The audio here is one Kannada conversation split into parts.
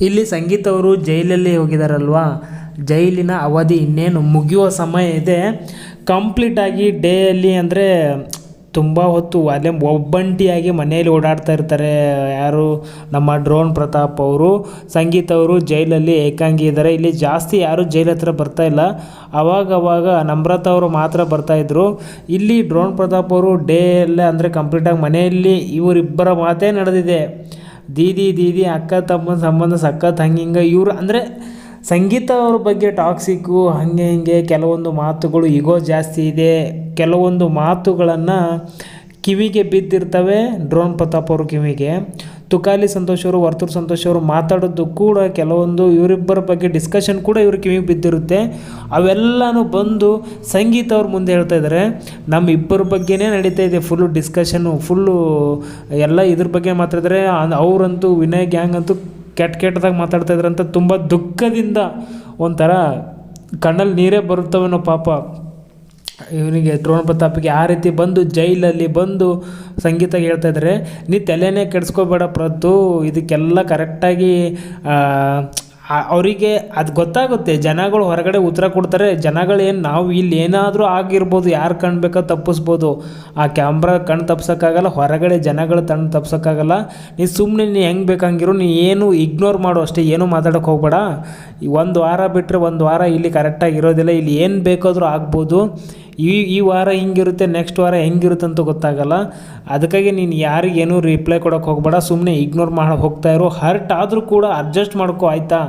ಇಲ್ಲಿ ಸಂಗೀತ ಅವರು ಜೈಲಲ್ಲಿ ಹೋಗಿದಾರಲ್ವಾ? ಜೈಲಿನ ಅವಧಿ ಇನ್ನೇನು? ಮುಗಿಯುವ ಸಮಯ ಇದೆ. ಕಂಪ್ಲೀಟಾಗಿ ಡೇಯಲ್ಲಿ ಅಂದರೆ ತುಂಬ ಹೊತ್ತು ಅಲ್ಲೇ ಒಬ್ಬಂಟಿಯಾಗಿ ಮನೆಯಲ್ಲಿ ಓಡಾಡ್ತಾ ಇರ್ತಾರೆ ಯಾರು? ನಮ್ಮ ಡ್ರೋನ್ ಪ್ರತಾಪ್ ಅವರು. ಸಂಗೀತ ಅವರು ಜೈಲಲ್ಲಿ ಏಕಾಂಗಿ ಇದ್ದಾರೆ. ಇಲ್ಲಿ ಜಾಸ್ತಿ ಯಾರು ಜೈಲ್ ಹತ್ರ ಬರ್ತಾ ಇಲ್ಲ. ಅವಾಗವಾಗ ನಮ್ರತಾ ಅವರು ಮಾತ್ರ ಬರ್ತಾಯಿದ್ರು ಇಲ್ಲಿ ಡ್ರೋನ್ ಪ್ರತಾಪ್ ಅವರು ಡೇ ಎಲ್ಲ ಅಂದರೆ ಕಂಪ್ಲೀಟಾಗಿ ಮನೆಯಲ್ಲಿ ಇವರಿಬ್ಬರ ಮಾತೇ ನಡೆದಿದೆ. ದೀದಿ ದೀದಿ, ಅಕ್ಕ ತಮ್ಮನ ಸಂಬಂಧ ಸಖತ್ ಹಂಗೆ ಹಿಂಗೆ ಇವರು. ಅಂದರೆ ಸಂಗೀತ ಅವ್ರ ಬಗ್ಗೆ ಟಾಕ್ಸಿಕ್ಕು ಹಾಗೆ ಹಿಂಗೆ ಕೆಲವೊಂದು ಮಾತುಗಳು ಈಗೋ ಜಾಸ್ತಿ ಇದೆ. ಕೆಲವೊಂದು ಮಾತುಗಳನ್ನು ಕಿವಿಗೆ ಬಿದ್ದಿರ್ತವೆ. ಡ್ರೋನ್ ಪ್ರತಾಪ್ ಅವ್ರ ಕಿವಿಗೆ. ತುಕಾಲಿ ಸಂತೋಷ್ ಅವರು ವರ್ತೂರ್ ಸಂತೋಷ್ ಅವರು ಮಾತಾಡೋದು ಕೂಡ ಕೆಲವೊಂದು ಇವರಿಬ್ಬರ ಬಗ್ಗೆ ಡಿಸ್ಕಷನ್ ಕೂಡ ಇವ್ರ ಕಿವಿಗೆ ಬಿದ್ದಿರುತ್ತೆ. ಅವೆಲ್ಲನೂ ಬಂದು ಸಂಗೀತ ಅವ್ರ ಮುಂದೆ ಹೇಳ್ತಾ ಇದ್ದಾರೆ ನಮ್ಮ ಇಬ್ಬರ ಬಗ್ಗೆನೇ ನಡೀತಾ ಇದೆ ಫುಲ್ಲು ಡಿಸ್ಕಷನ್ನು ಫುಲ್ಲು ಎಲ್ಲ ಇದ್ರ ಬಗ್ಗೆ ಮಾತಾಡಿದ್ರೆ ಅವರಂತೂ ವಿನಯ್ ಗ್ಯಾಂಗ್ ಅಂತೂ ಕೆಟ್ಟ ಕೆಟ್ಟದಾಗಿ ಮಾತಾಡ್ತಾ ಇದ್ರಂತ ತುಂಬ ದುಃಖದಿಂದ ಒಂಥರ ಕಣ್ಣಲ್ಲಿ ನೀರೇ ಬರುತ್ತವೇನೋ ಪಾಪ. ಇವನಿಗೆ ದ್ರೋಣ ಪ್ರತಾಪಿಗೆ ಆ ರೀತಿ ಬಂದು ಜೈಲಲ್ಲಿ ಬಂದು ಸಂಗೀತ ಹೇಳ್ತಾ ಇದ್ದಾರೆ ನೀ ತಲೆನೇ ಕೆಡಿಸ್ಕೋಬೇಡ ಪ್ರತು ಇದಕ್ಕೆಲ್ಲ ಕರೆಕ್ಟಾಗಿ ಅವರಿಗೆ ಅದು ಗೊತ್ತಾಗುತ್ತೆ. ಜನಗಳು ಹೊರಗಡೆ ಉತ್ತರ ಕೊಡ್ತಾರೆ. ಜನಗಳೇನು ನಾವು ಇಲ್ಲಿ ಏನಾದರೂ ಆಗಿರ್ಬೋದು. ಯಾರು ಕಣ್ಣು ಬೇಕೋ ತಪ್ಪಿಸ್ಬೋದು. ಆ ಕ್ಯಾಮ್ರಾ ಕಣ್ಣು ತಪ್ಸೋಕ್ಕಾಗಲ್ಲ, ಹೊರಗಡೆ ಜನಗಳು ತಣ್ಣು ತಪ್ಸೋಕ್ಕಾಗಲ್ಲ. ನೀ ಸುಮ್ಮನೆ ನೀ ಹೆಂಗೆ ಬೇಕಂಗಿರು, ನೀ ಏನು ಇಗ್ನೋರ್ ಮಾಡು ಅಷ್ಟೇ. ಏನೂ ಮಾತಾಡೋಕೆ ಹೋಗ್ಬೇಡ. ಒಂದು ವಾರ ಬಿಟ್ಟರೆ ಒಂದು ವಾರ ಇಲ್ಲಿ ಕರೆಕ್ಟಾಗಿ ಇರೋದಿಲ್ಲ. ಇಲ್ಲಿ ಏನು ಬೇಕಾದರೂ ಆಗ್ಬೋದು. ಈ ಈ ವಾರ ಹಿಂಗಿರುತ್ತೆ ನೆಕ್ಸ್ಟ್ ವಾರ ಹೆಂಗಿರುತ್ತೆ ಅಂತ ಗೊತ್ತಾಗಲ್ಲ. ಅದಕ್ಕಾಗಿ ನೀನು ಯಾರಿಗೇನು ರಿಪ್ಲೈ ಕೊಡೋಕೆ ಹೋಗಬೇಡ. ಸುಮ್ಮನೆ ಇಗ್ನೋರ್ ಮಾಡಿ, ಹೋಗ್ತಾ ಇರೋ. ಹರ್ಟ್ ಆದರೂ ಕೂಡ ಅಡ್ಜಸ್ಟ್ ಮಾಡ್ಕೊ, ಆಯಿತಾ?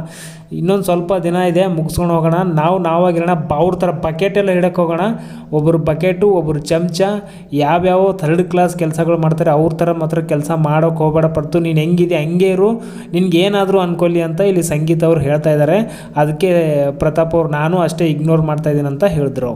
ಇನ್ನೊಂದು ಸ್ವಲ್ಪ ದಿನ ಇದೆ, ಮುಗಿಸ್ಕೊಂಡು ಹೋಗೋಣ. ನಾವು ನಾವಾಗಿರೋಣ ಅವ್ರ ಥರ ಬಕೆಟೆಲ್ಲ ಹಿಡಕ್ಕೆ ಹೋಗೋಣ. ಒಬ್ಬರು ಬಕೆಟು ಒಬ್ಬರು ಚಮಚ, ಯಾವ್ಯಾವ ಥರ್ಡ್ ಕ್ಲಾಸ್ ಕೆಲಸಗಳು ಮಾಡ್ತಾರೆ, ಅವ್ರ ಥರ ಮಾತ್ರ ಕೆಲಸ ಮಾಡೋಕೆ ಹೋಗಬೇಡ ಪಡ್ತು ನೀನು ಹೆಂಗಿದೆ, ಹಂಗೆ ಇರು. ನಿನ್ಗೆ ಏನಾದರೂ ಅನ್ಕೊಳ್ಳಿ ಅಂತ ಇಲ್ಲಿ ಸಂಗೀತ ಅವರು ಹೇಳ್ತಾ ಇದ್ದಾರೆ ಅದಕ್ಕೆ ಪ್ರತಾಪ್ ಅವ್ರು, ನಾನು ಅಷ್ಟೇ ಇಗ್ನೋರ್ ಮಾಡ್ತಾ ಇದ್ದೀನಿ ಅಂತ ಹೇಳಿದ್ರು.